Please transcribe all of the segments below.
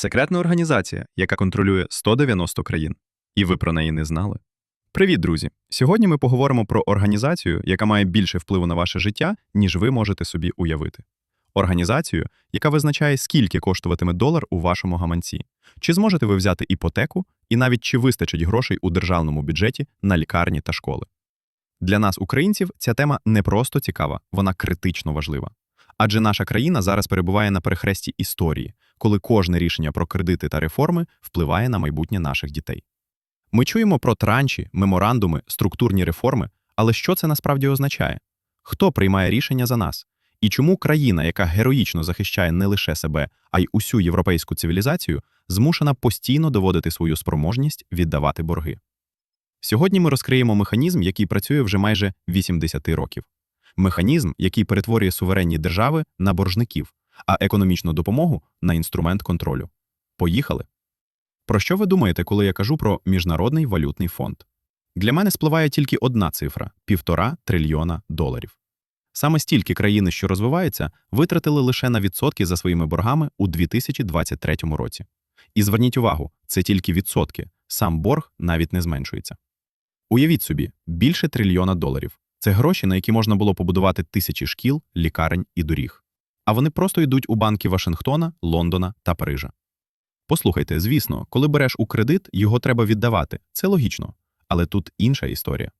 Секретна організація, яка контролює 190 країн. І ви про неї не знали. Привіт, друзі! Сьогодні ми поговоримо про організацію, яка має більше впливу на ваше життя, ніж ви можете собі уявити. Організацію, яка визначає, скільки коштуватиме долар у вашому гаманці, чи зможете ви взяти іпотеку, і навіть чи вистачить грошей у державному бюджеті на лікарні та школи. Для нас, українців, ця тема не просто цікава, вона критично важлива. Адже наша країна зараз перебуває на перехресті історії, коли кожне рішення про кредити та реформи впливає на майбутнє наших дітей. Ми чуємо про транші, меморандуми, структурні реформи, але що це насправді означає? Хто приймає рішення за нас? І чому країна, яка героїчно захищає не лише себе, а й усю європейську цивілізацію, змушена постійно доводити свою спроможність віддавати борги? Сьогодні ми розкриємо механізм, який працює вже майже 80 років. Механізм, який перетворює суверенні держави на боржників, а економічну допомогу на інструмент контролю. Поїхали! Про що ви думаєте, коли я кажу про Міжнародний валютний фонд? Для мене спливає тільки одна цифра півтора трильйона доларів. Саме стільки країни, що розвиваються, витратили лише на відсотки за своїми боргами у 2023 році. І зверніть увагу, це тільки відсотки, сам борг навіть не зменшується. Уявіть собі, більше трильйона доларів це гроші, на які можна було побудувати тисячі шкіл, лікарень і доріг. А вони просто йдуть у банки Вашингтона, Лондона та Парижа. Послухайте, звісно, коли береш у кредит, його треба віддавати. Це логічно. Але тут інша історія.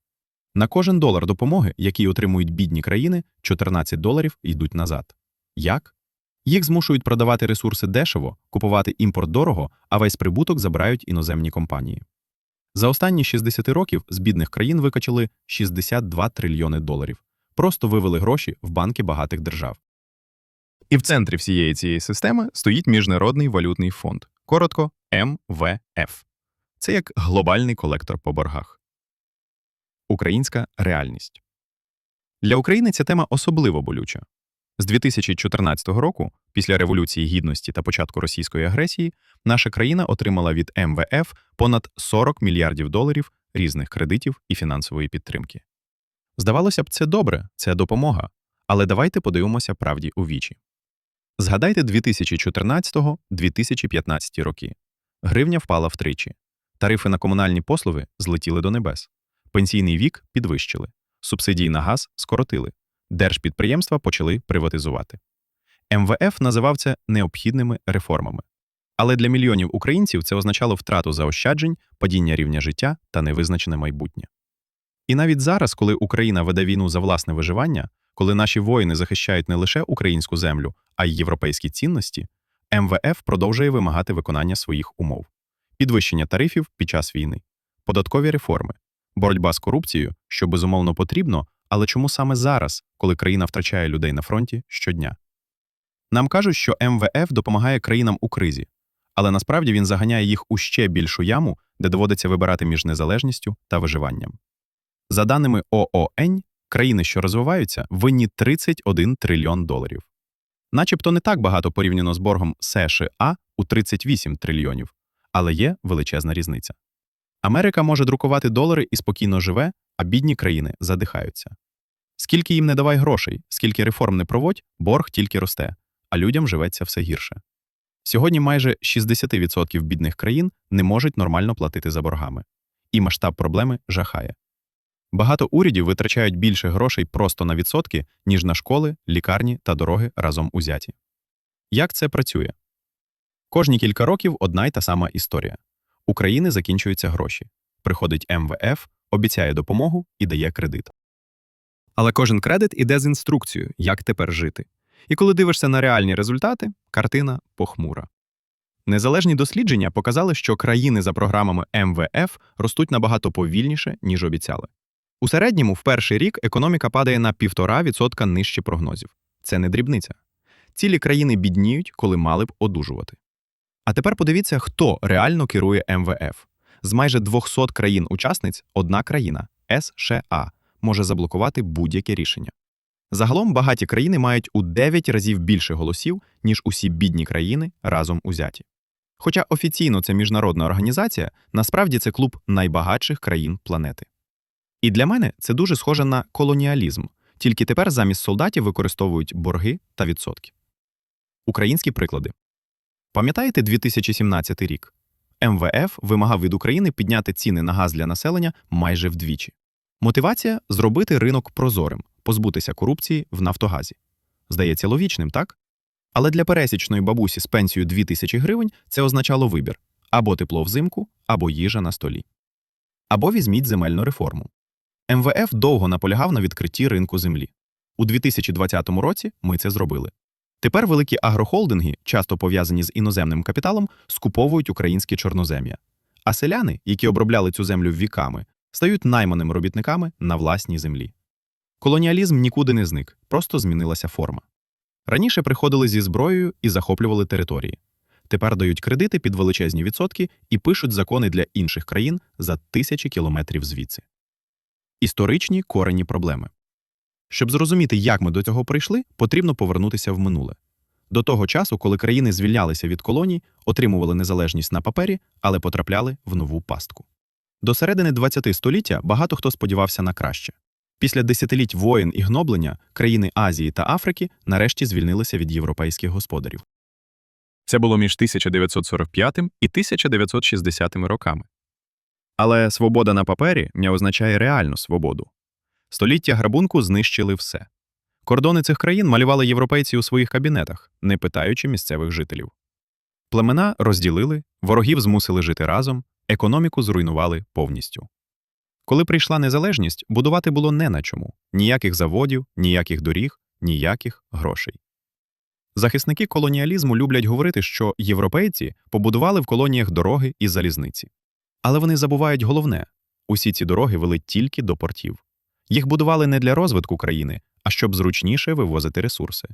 На кожен долар допомоги, який отримують бідні країни, 14 доларів йдуть назад. Як? Їх змушують продавати ресурси дешево, купувати імпорт дорого, а весь прибуток забирають іноземні компанії. За останні 60 років з бідних країн викачали 62 трильйони доларів, просто вивели гроші в банки багатих держав. І в центрі всієї цієї системи стоїть Міжнародний валютний фонд, коротко МВФ. Це як глобальний колектор по боргах. Українська реальність. Для України ця тема особливо болюча. З 2014 року, після Революції Гідності та початку російської агресії, наша країна отримала від МВФ понад 40 мільярдів доларів різних кредитів і фінансової підтримки. Здавалося б, це добре, це допомога. Але давайте подивимося правді у вічі. Згадайте 2014-2015 роки. Гривня впала втричі. Тарифи на комунальні послуги злетіли до небес. Пенсійний вік підвищили, субсидії на газ скоротили, держпідприємства почали приватизувати. МВФ називав це необхідними реформами. Але для мільйонів українців це означало втрату заощаджень, падіння рівня життя та невизначене майбутнє. І навіть зараз, коли Україна веде війну за власне виживання, коли наші воїни захищають не лише українську землю, а й європейські цінності, МВФ продовжує вимагати виконання своїх умов: підвищення тарифів під час війни, податкові реформи, боротьба з корупцією, що безумовно потрібно, але чому саме зараз, коли країна втрачає людей на фронті щодня? Нам кажуть, що МВФ допомагає країнам у кризі, але насправді він заганяє їх у ще більшу яму, де доводиться вибирати між незалежністю та виживанням. За даними ООН, країни, що розвиваються, винні 31 трильйон доларів. Начебто не так багато порівняно з боргом США у 38 трильйонів, але є величезна різниця. Америка може друкувати долари і спокійно живе, а бідні країни задихаються. Скільки їм не давай грошей, скільки реформ не проводь, борг тільки росте, а людям живеться все гірше. Сьогодні майже 60% бідних країн не можуть нормально платити за боргами, і масштаб проблеми жахає. Багато урядів витрачають більше грошей просто на відсотки, ніж на школи, лікарні та дороги разом узяті. Як це працює? Кожні кілька років одна й та сама історія. У країни закінчуються гроші. Приходить МВФ, обіцяє допомогу і дає кредит. Але кожен кредит іде з інструкцією, як тепер жити. І коли дивишся на реальні результати, картина похмура. Незалежні дослідження показали, що країни за програмами МВФ ростуть набагато повільніше, ніж обіцяли. У середньому в перший рік економіка падає на 1,5% нижче прогнозів. Це не дрібниця. Цілі країни бідніють, коли мали б одужувати. А тепер подивіться, хто реально керує МВФ. З майже 200 країн-учасниць одна країна США може заблокувати будь-яке рішення. Загалом багаті країни мають у 9 разів більше голосів, ніж усі бідні країни разом узяті. Хоча офіційно це міжнародна організація, насправді це клуб найбагатших країн планети. І для мене це дуже схоже на колоніалізм, тільки тепер замість солдатів використовують борги та відсотки. Українські приклади. Пам'ятаєте 2017 рік? МВФ вимагав від України підняти ціни на газ для населення майже вдвічі. Мотивація зробити ринок прозорим, позбутися корупції в Нафтогазі. Здається логічним, так? Але для пересічної бабусі з пенсією 2000 гривень це означало вибір або тепло взимку, або їжа на столі. Або візьміть земельну реформу. МВФ довго наполягав на відкритті ринку землі. У 2020 році ми це зробили. Тепер великі агрохолдинги, часто пов'язані з іноземним капіталом, скуповують українські чорнозем'я. А селяни, які обробляли цю землю віками, стають найманими робітниками на власній землі. Колоніалізм нікуди не зник, просто змінилася форма. Раніше приходили зі зброєю і захоплювали території. Тепер дають кредити під величезні відсотки і пишуть закони для інших країн за тисячі кілометрів звідси. Історичні корені проблеми. Щоб зрозуміти, як ми до цього прийшли, потрібно повернутися в минуле. До того часу, коли країни звільнялися від колоній, отримували незалежність на папері, але потрапляли в нову пастку. До середини ХХ століття багато хто сподівався на краще. Після десятиліть воєн і гноблення країни Азії та Африки нарешті звільнилися від європейських господарів. Це було між 1945 і 1960 роками. Але свобода на папері не означає реальну свободу. Століття грабунку знищили все. Кордони цих країн малювали європейці у своїх кабінетах, не питаючи місцевих жителів. Племена розділили, ворогів змусили жити разом, економіку зруйнували повністю. Коли прийшла незалежність, будувати було не на чому ніяких заводів, ніяких доріг, ніяких грошей. Захисники колоніалізму люблять говорити, що європейці побудували в колоніях дороги і залізниці. Але вони забувають головне усі ці дороги вели тільки до портів. Їх будували не для розвитку країни, а щоб зручніше вивозити ресурси.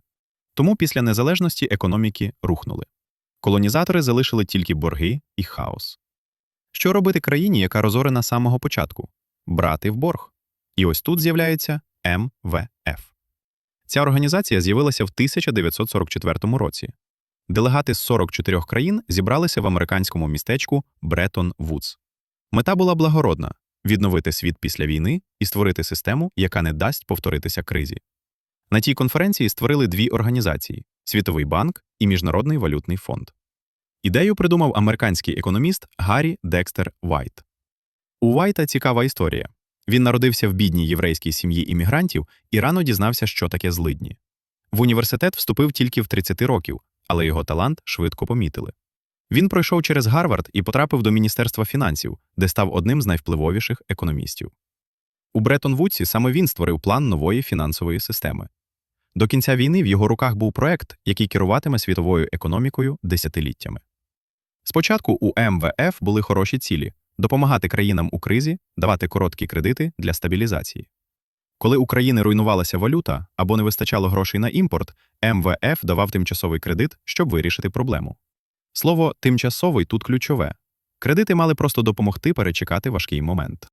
Тому після незалежності економіки рухнули. Колонізатори залишили тільки борги і хаос. Що робити країні, яка розорена з самого початку? Брати в борг. І ось тут з'являється МВФ. Ця організація з'явилася в 1944 році. Делегати з 44 країн зібралися в американському містечку Бреттон Вудс. Мета була благородна відновити світ після війни і створити систему, яка не дасть повторитися кризі. На тій конференції створили дві організації Світовий банк і Міжнародний валютний фонд. Ідею придумав американський економіст Гаррі Декстер Вайт. У Вайта цікава історія. Він народився в бідній єврейській сім'ї іммігрантів і рано дізнався, що таке злидні. В університет вступив тільки в 30 років, але його талант швидко помітили. Він пройшов через Гарвард і потрапив до Міністерства фінансів, де став одним з найвпливовіших економістів. У Бреттон Вудсі саме він створив план нової фінансової системи. До кінця війни в його руках був проект, який керуватиме світовою економікою десятиліттями. Спочатку у МВФ були хороші цілі допомагати країнам у кризі, давати короткі кредити для стабілізації. Коли у країни руйнувалася валюта або не вистачало грошей на імпорт, МВФ давав тимчасовий кредит, щоб вирішити проблему. Слово тимчасовий тут ключове. Кредити мали просто допомогти перечекати важкий момент.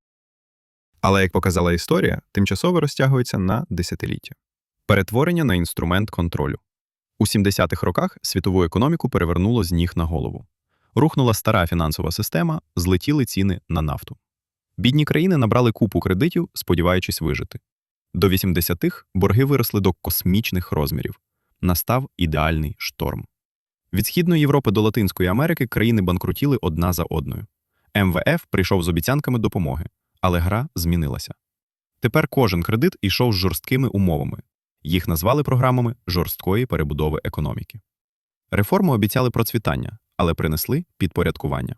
Але, як показала історія, тимчасово розтягується на десятиліття. Перетворення на інструмент контролю. У 70-х роках світову економіку перевернуло з ніг на голову. Рухнула стара фінансова система, злетіли ціни на нафту. Бідні країни набрали купу кредитів, сподіваючись вижити. До 80-х борги виросли до космічних розмірів. Настав ідеальний шторм. Від Східної Європи до Латинської Америки країни банкрутіли одна за одною. МВФ прийшов з обіцянками допомоги, але гра змінилася. Тепер кожен кредит йшов з жорсткими умовами. Їх назвали програмами жорсткої перебудови економіки. Реформи обіцяли процвітання, але принесли підпорядкування.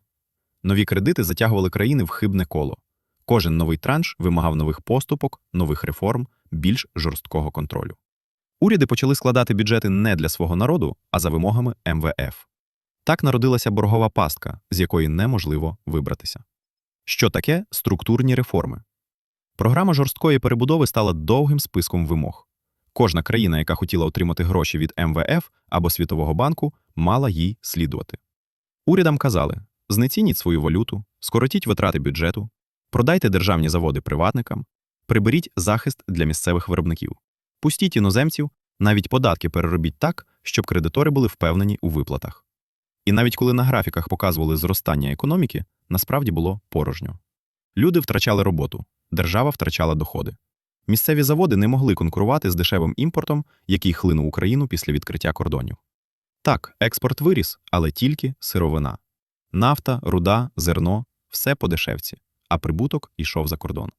Нові кредити затягували країни в хибне коло. Кожен новий транш вимагав нових поступок, нових реформ, більш жорсткого контролю. Уряди почали складати бюджети не для свого народу, а за вимогами МВФ. Так народилася боргова пастка, з якої неможливо вибратися. Що таке структурні реформи? Програма жорсткої перебудови стала довгим списком вимог. Кожна країна, яка хотіла отримати гроші від МВФ або Світового банку, мала їй слідувати. Урядам казали: знецініть свою валюту, скоротіть витрати бюджету, продайте державні заводи приватникам, приберіть захист для місцевих виробників, пустіть іноземців, навіть податки переробіть так, щоб кредитори були впевнені у виплатах. І навіть коли на графіках показували зростання економіки, насправді було порожньо. Люди втрачали роботу, держава втрачала доходи. Місцеві заводи не могли конкурувати з дешевим імпортом, який хлинув Україну після відкриття кордонів. Так, експорт виріс, але тільки сировина. Нафта, руда, зерно все по дешевці, а прибуток йшов за кордон.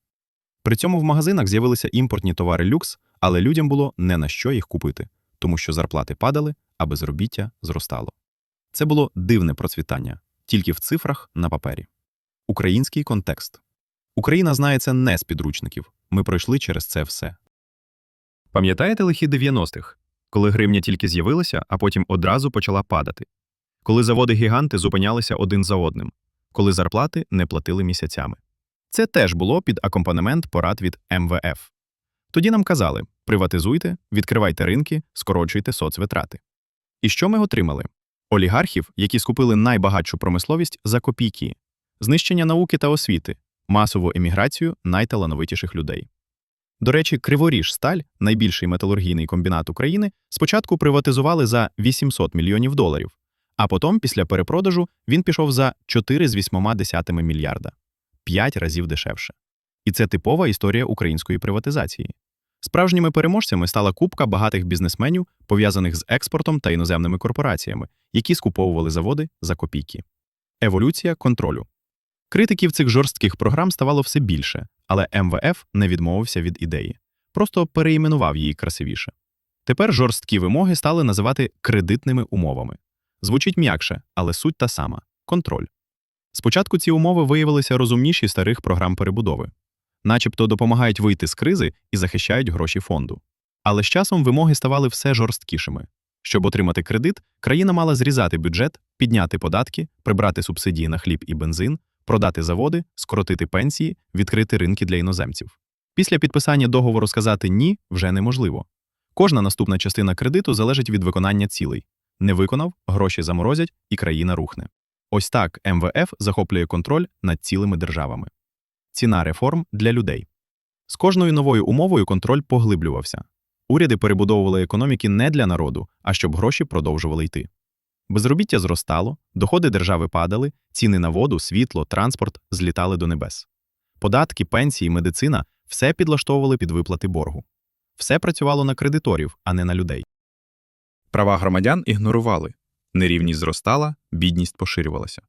При цьому в магазинах з'явилися імпортні товари люкс, але людям було не на що їх купити, тому що зарплати падали, а безробіття зростало. Це було дивне процвітання, тільки в цифрах на папері. Український контекст. Україна знає це не з підручників. Ми пройшли через це все. Пам'ятаєте лихі 90-х, коли гривня тільки з'явилася, а потім одразу почала падати? Коли заводи-гіганти зупинялися один за одним, коли зарплати не платили місяцями. Це теж було під акомпанемент порад від МВФ. Тоді нам казали: приватизуйте, відкривайте ринки, скорочуйте соцвитрати. І що ми отримали? Олігархів, які скупили найбагатшу промисловість за копійки, знищення науки та освіти, масову еміграцію найталановитіших людей. До речі, Криворіж Сталь, найбільший металургійний комбінат України, спочатку приватизували за 800 мільйонів доларів, а потім, після перепродажу, він пішов за 4,8 мільярда п'ять разів дешевше. І це типова історія української приватизації. Справжніми переможцями стала купка багатих бізнесменів, пов'язаних з експортом та іноземними корпораціями, які скуповували заводи за копійки. Еволюція контролю. Критиків цих жорстких програм ставало все більше, але МВФ не відмовився від ідеї, просто переіменував її красивіше. Тепер жорсткі вимоги стали називати кредитними умовами. Звучить м'якше, але суть та сама контроль. Спочатку ці умови виявилися розумніші старих програм перебудови, начебто допомагають вийти з кризи і захищають гроші фонду. Але з часом вимоги ставали все жорсткішими. Щоб отримати кредит, країна мала зрізати бюджет, підняти податки, прибрати субсидії на хліб і бензин, продати заводи, скоротити пенсії, відкрити ринки для іноземців. Після підписання договору сказати ні вже неможливо. Кожна наступна частина кредиту залежить від виконання цілей. Не виконав, гроші заморозять і країна рухне. Ось так МВФ захоплює контроль над цілими державами. Ціна реформ для людей. З кожною новою умовою контроль поглиблювався. Уряди перебудовували економіки не для народу, а щоб гроші продовжували йти. Безробіття зростало, доходи держави падали, ціни на воду, світло, транспорт злітали до небес. Податки, пенсії, медицина все підлаштовували під виплати боргу. Все працювало на кредиторів, а не на людей. Права громадян ігнорували. Нерівність зростала, бідність поширювалася.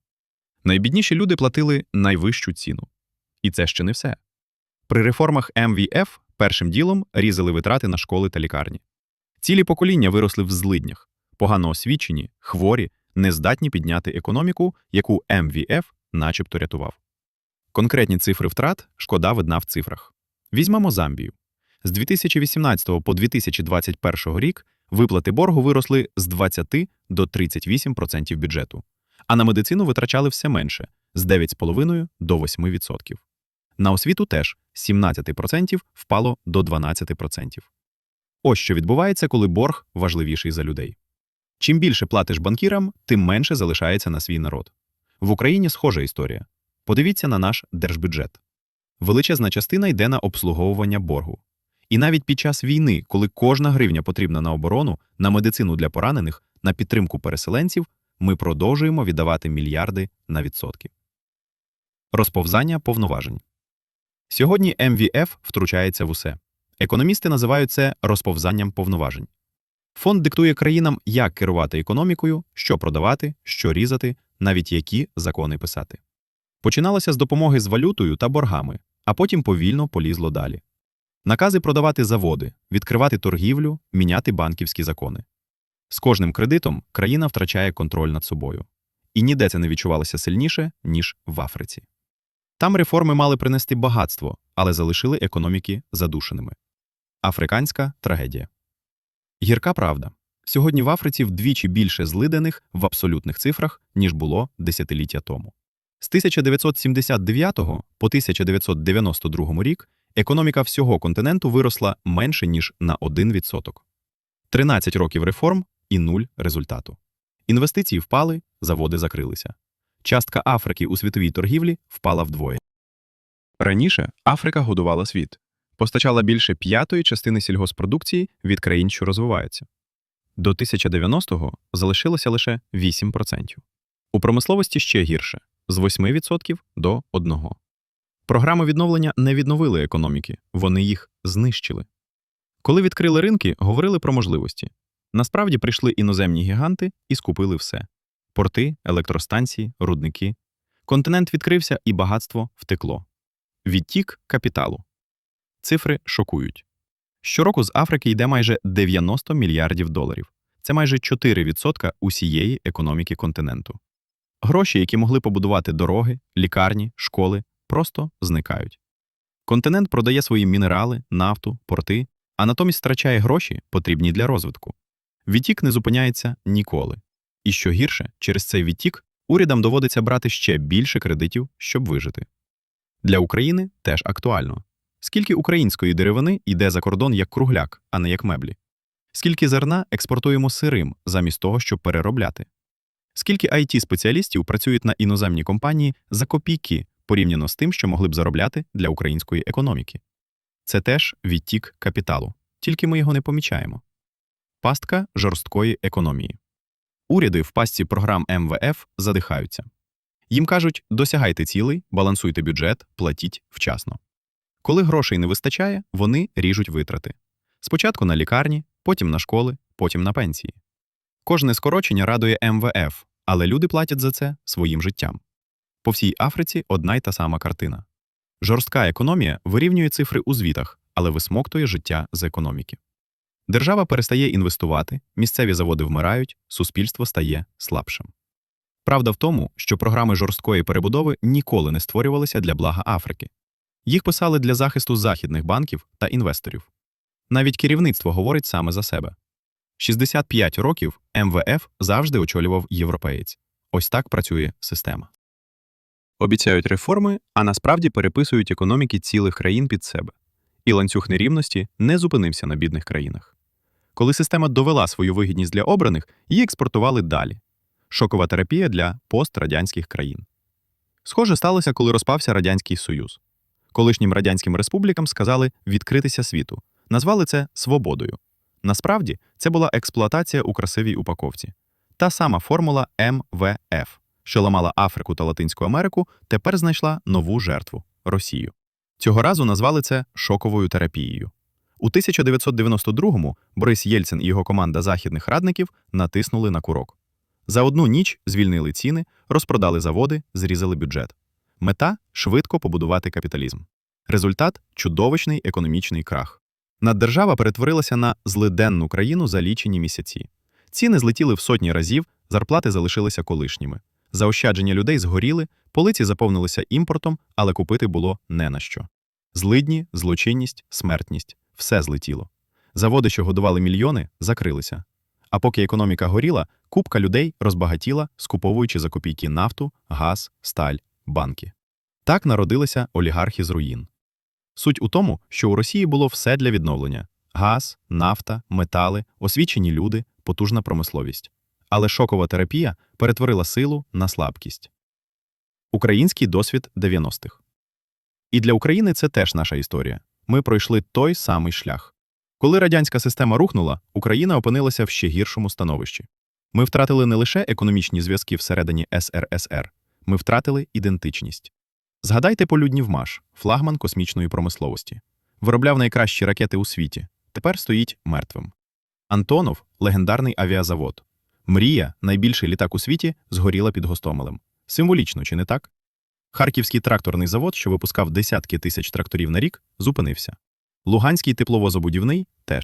Найбідніші люди платили найвищу ціну. І це ще не все. При реформах МВФ першим ділом різали витрати на школи та лікарні. Цілі покоління виросли в злиднях, погано освічені, хворі, нездатні підняти економіку, яку МВФ начебто рятував. Конкретні цифри втрат шкода видна в цифрах. Візьмемо Замбію. З 2018 по 2021 рік виплати боргу виросли з 20 до 38% бюджету, а на медицину витрачали все менше з 9,5 до 8%. На освіту теж з 17% впало до 12%. Ось що відбувається, коли борг важливіший за людей. Чим більше платиш банкірам, тим менше залишається на свій народ. В Україні схожа історія. Подивіться на наш держбюджет. Величезна частина йде на обслуговування боргу. І навіть під час війни, коли кожна гривня потрібна на оборону, на медицину для поранених, на підтримку переселенців, ми продовжуємо віддавати мільярди на відсотки. Розповзання повноважень. Сьогодні МВФ втручається в усе. Економісти називають це розповзанням повноважень. Фонд диктує країнам, як керувати економікою, що продавати, що різати, навіть які закони писати. Починалося з допомоги з валютою та боргами, а потім повільно полізло далі. Накази продавати заводи, відкривати торгівлю, міняти банківські закони. З кожним кредитом країна втрачає контроль над собою. І ніде це не відчувалося сильніше, ніж в Африці. Там реформи мали принести багатство, але залишили економіки задушеними. Африканська трагедія. Гірка правда. Сьогодні в Африці вдвічі більше злидених в абсолютних цифрах, ніж було десятиліття тому. З 1979 по 1992 рік економіка всього континенту виросла менше, ніж на 1%. 13 років реформ і нуль результату. Інвестиції впали, заводи закрилися. Частка Африки у світовій торгівлі впала вдвоє. Раніше Африка годувала світ, постачала більше п'ятої частини сільгоспродукції від країн, що розвиваються. До 1090-го залишилося лише 8%. У промисловості ще гірше з 8% до 1%. Програми відновлення не відновили економіки, вони їх знищили. Коли відкрили ринки, говорили про можливості. Насправді прийшли іноземні гіганти і скупили все: порти, електростанції, рудники. Континент відкрився і багатство втекло. Відтік капіталу. Цифри шокують. Щороку з Африки йде майже 90 мільярдів доларів. Це майже 4% усієї економіки континенту. Гроші, які могли побудувати дороги, лікарні, школи, просто зникають. Континент продає свої мінерали, нафту, порти, а натомість втрачає гроші, потрібні для розвитку. Відтік не зупиняється ніколи. І що гірше, через цей відтік урядам доводиться брати ще більше кредитів, щоб вижити. Для України теж актуально. Скільки української деревини йде за кордон як кругляк, а не як меблі? Скільки зерна експортуємо сирим замість того, щоб переробляти? Скільки it спеціалістів працюють на іноземні компанії за копійки порівняно з тим, що могли б заробляти для української економіки? Це теж відтік капіталу, тільки ми його не помічаємо. Пастка жорсткої економії. Уряди в пастці програм МВФ задихаються. Їм кажуть: досягайте цілей, балансуйте бюджет, платіть вчасно. Коли грошей не вистачає, вони ріжуть витрати. Спочатку на лікарні, потім на школи, потім на пенсії. Кожне скорочення радує МВФ, але люди платять за це своїм життям. По всій Африці одна й та сама картина. Жорстка економія вирівнює цифри у звітах, але висмоктує життя з економіки. Держава перестає інвестувати, місцеві заводи вмирають, суспільство стає слабшим. Правда в тому, що програми жорсткої перебудови ніколи не створювалися для блага Африки. Їх писали для захисту західних банків та інвесторів. Навіть керівництво говорить саме за себе. 65 років МВФ завжди очолював європеєць. Ось так працює система. Обіцяють реформи, а насправді переписують економіки цілих країн під себе. І ланцюг нерівності не зупинився на бідних країнах. Коли система довела свою вигідність для обраних, її експортували далі. Шокова терапія для пострадянських країн. Схоже сталося, коли розпався Радянський Союз. Колишнім радянським республікам сказали відкритися світу, назвали це свободою. Насправді, це була експлуатація у красивій упаковці. Та сама формула МВФ, що ламала Африку та Латинську Америку, тепер знайшла нову жертву Росію. Цього разу назвали це шоковою терапією. У 1992-му Борис Єльцин і його команда західних радників натиснули на курок. За одну ніч звільнили ціни, розпродали заводи, зрізали бюджет. Мета швидко побудувати капіталізм. Результат чудовищний економічний крах. Наддержава перетворилася на злиденну країну за лічені місяці. Ціни злетіли в сотні разів, зарплати залишилися колишніми. Заощадження людей згоріли, полиці заповнилися імпортом, але купити було не на що. Злидні, злочинність, смертність все злетіло. Заводи, що годували мільйони, закрилися. А поки економіка горіла, купка людей розбагатіла, скуповуючи за копійки нафту, газ, сталь, банки. Так народилися олігархи з руїн. Суть у тому, що у Росії було все для відновлення: газ, нафта, метали, освічені люди, потужна промисловість. Але шокова терапія перетворила силу на слабкість. Український досвід 90-х. І для України це теж наша історія. Ми пройшли той самий шлях. Коли радянська система рухнула, Україна опинилася в ще гіршому становищі. Ми втратили не лише економічні зв'язки всередині СРСР, ми втратили ідентичність. Згадайте полюднів МАШ, флагман космічної промисловості. Виробляв найкращі ракети у світі. Тепер стоїть мертвим. Антонов легендарний авіазавод. Мрія, найбільший літак у світі, згоріла під Гостомелем. Символічно, чи не так? Харківський тракторний завод, що випускав десятки тисяч тракторів на рік, зупинився. Луганський тепловозобудівний теж.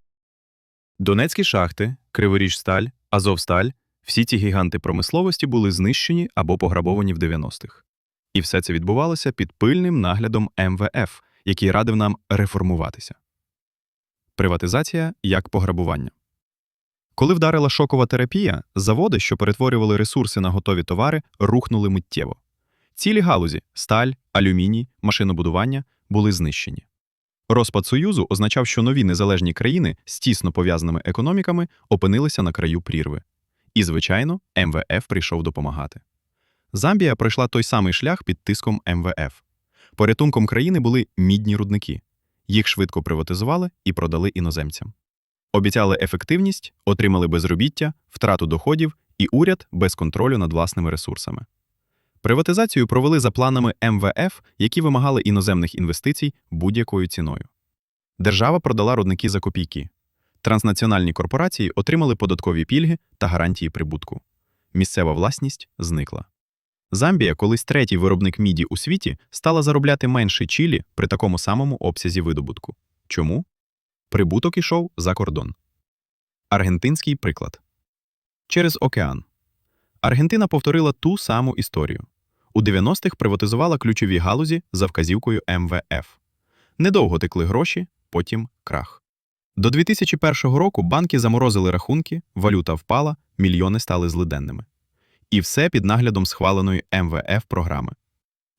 Донецькі шахти, Криворіжсталь, Азовсталь всі ці гіганти промисловості були знищені або пограбовані в 90-х. І все це відбувалося під пильним наглядом МВФ, який радив нам реформуватися. Приватизація як пограбування. Коли вдарила шокова терапія, заводи, що перетворювали ресурси на готові товари, рухнули миттєво. Цілі галузі сталь, алюміній, машинобудування були знищені. Розпад Союзу означав, що нові незалежні країни з тісно пов'язаними економіками опинилися на краю прірви. І, звичайно, МВФ прийшов допомагати. Замбія пройшла той самий шлях під тиском МВФ. Порятунком країни були мідні рудники. Їх швидко приватизували і продали іноземцям. Обіцяли ефективність, отримали безробіття, втрату доходів і уряд без контролю над власними ресурсами. Приватизацію провели за планами МВФ, які вимагали іноземних інвестицій будь-якою ціною. Держава продала рудники за копійки. Транснаціональні корпорації отримали податкові пільги та гарантії прибутку. Місцева власність зникла. Замбія, колись третій виробник міді у світі, стала заробляти менше Чилі при такому самому обсязі видобутку. Чому? Прибуток ішов за кордон. Аргентинський приклад. Через океан. Аргентина повторила ту саму історію. У 90-х приватизувала ключові галузі за вказівкою МВФ. Недовго текли гроші, потім крах. До 2001 року банки заморозили рахунки, валюта впала, мільйони стали злиденними. І все під наглядом схваленої МВФ програми.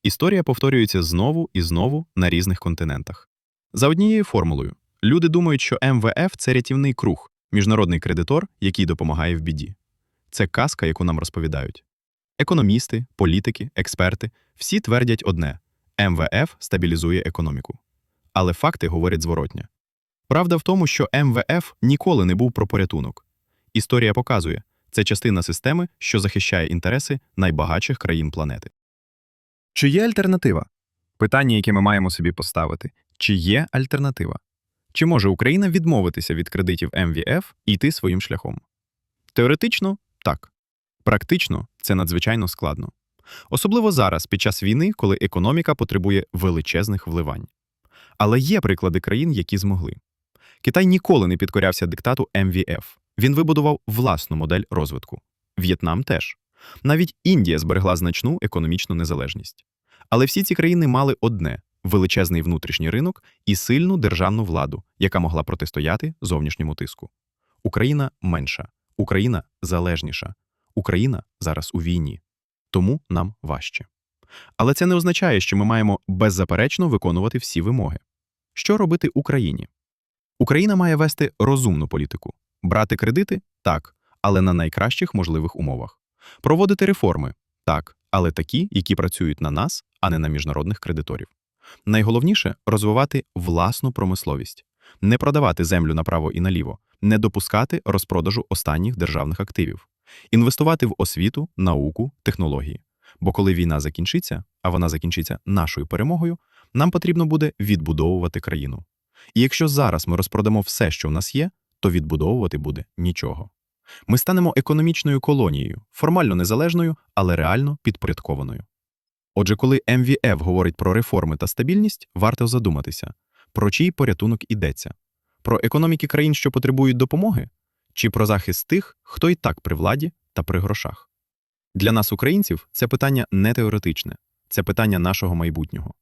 Історія повторюється знову і знову на різних континентах. За однією формулою, люди думають, що МВФ це рятівний круг, міжнародний кредитор, який допомагає в біді. Це казка, яку нам розповідають. Економісти, політики, експерти всі твердять одне: МВФ стабілізує економіку. Але факти говорять зворотня. Правда в тому, що МВФ ніколи не був про порятунок. Історія показує, це частина системи, що захищає інтереси найбагатших країн планети. Чи є альтернатива? Питання, яке ми маємо собі поставити: чи є альтернатива? Чи може Україна відмовитися від кредитів МВФ і йти своїм шляхом? Теоретично так. Практично це надзвичайно складно. Особливо зараз, під час війни, коли економіка потребує величезних вливань. Але є приклади країн, які змогли. Китай ніколи не підкорявся диктату МВФ. Він вибудував власну модель розвитку. В'єтнам теж. Навіть Індія зберегла значну економічну незалежність. Але всі ці країни мали одне величезний внутрішній ринок і сильну державну владу, яка могла протистояти зовнішньому тиску. Україна менша, Україна залежніша, Україна зараз у війні. Тому нам важче. Але це не означає, що ми маємо беззаперечно виконувати всі вимоги. Що робити Україні? Україна має вести розумну політику, брати кредити так, але на найкращих можливих умовах. Проводити реформи так, але такі, які працюють на нас, а не на міжнародних кредиторів. Найголовніше розвивати власну промисловість, не продавати землю направо і наліво, не допускати розпродажу останніх державних активів, інвестувати в освіту, науку, технології. Бо коли війна закінчиться, а вона закінчиться нашою перемогою, нам потрібно буде відбудовувати країну. І якщо зараз ми розпродамо все, що в нас є, то відбудовувати буде нічого. Ми станемо економічною колонією, формально незалежною, але реально підпорядкованою. Отже, коли МВФ говорить про реформи та стабільність, варто задуматися, про чий порятунок ідеться: про економіки країн, що потребують допомоги, чи про захист тих, хто і так при владі та при грошах. Для нас, українців, це питання не теоретичне, це питання нашого майбутнього.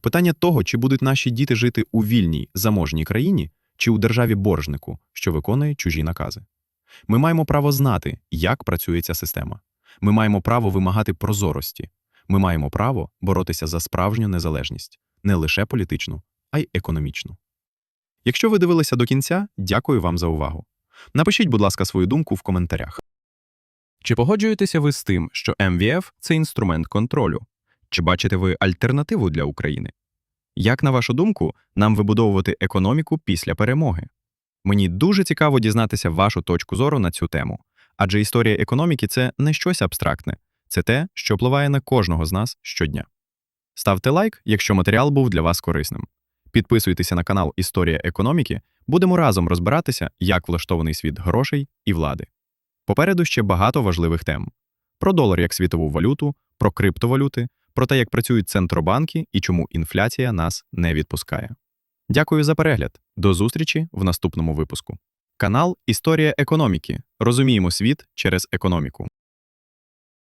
Питання того, чи будуть наші діти жити у вільній, заможній країні, чи у державі боржнику, що виконує чужі накази. Ми маємо право знати, як працює ця система. Ми маємо право вимагати прозорості. Ми маємо право боротися за справжню незалежність, не лише політичну, а й економічну. Якщо ви дивилися до кінця, дякую вам за увагу. Напишіть, будь ласка, свою думку в коментарях. Чи погоджуєтеся ви з тим, що МВФ це інструмент контролю? Чи бачите ви альтернативу для України? Як, на вашу думку, нам вибудовувати економіку після перемоги? Мені дуже цікаво дізнатися вашу точку зору на цю тему, адже історія економіки це не щось абстрактне, це те, що впливає на кожного з нас щодня. Ставте лайк, якщо матеріал був для вас корисним. Підписуйтеся на канал Історія економіки, будемо разом розбиратися, як влаштований світ грошей і влади. Попереду ще багато важливих тем: про долар як світову валюту, про криптовалюти, про те, як працюють центробанки і чому інфляція нас не відпускає. Дякую за перегляд. До зустрічі в наступному випуску. Канал Історія економіки. Розуміємо світ через економіку.